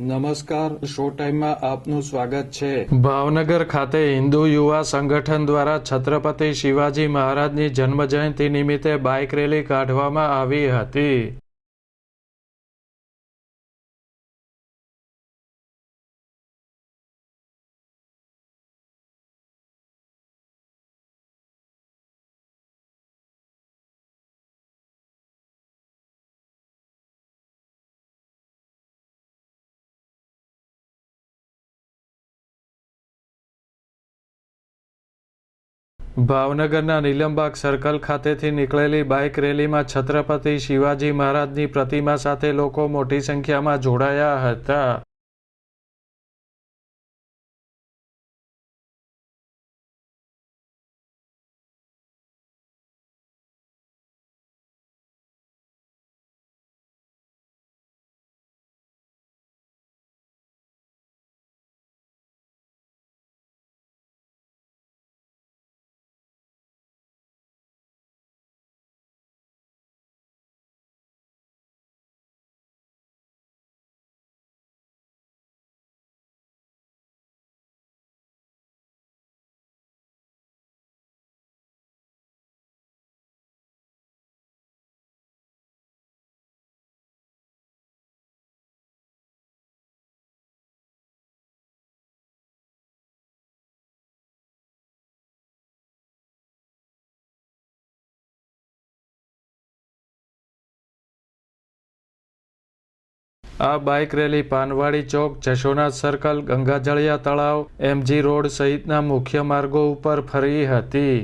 નમસ્કાર, શો ટાઈમમાં આપનું સ્વાગત છે. ભાવનગર ખાતે હિન્દુ યુવા સંગઠન દ્વારા છત્રપતિ શિવાજી મહારાજની જન્મજયંતિ નિમિત્તે બાઇક રેલી કાઢવામાં આવી હતી. ભાવનગરના નીલમબાગ સર્કલ ખાતેથી નીકળેલી બાઇક રેલીમાં છત્રપતિ શિવાજી મહારાજની પ્રતિમા સાથે લોકો મોટી સંખ્યામાં જોડાયા હતા. આ બાઇક રેલી પાનવાડી ચોક, જશોનાથ સર્કલ ગંગાજળિયા તળાવ, એમજી રોડ સહિતના મુખ્ય માર્ગો ઉપર ફરી હતી.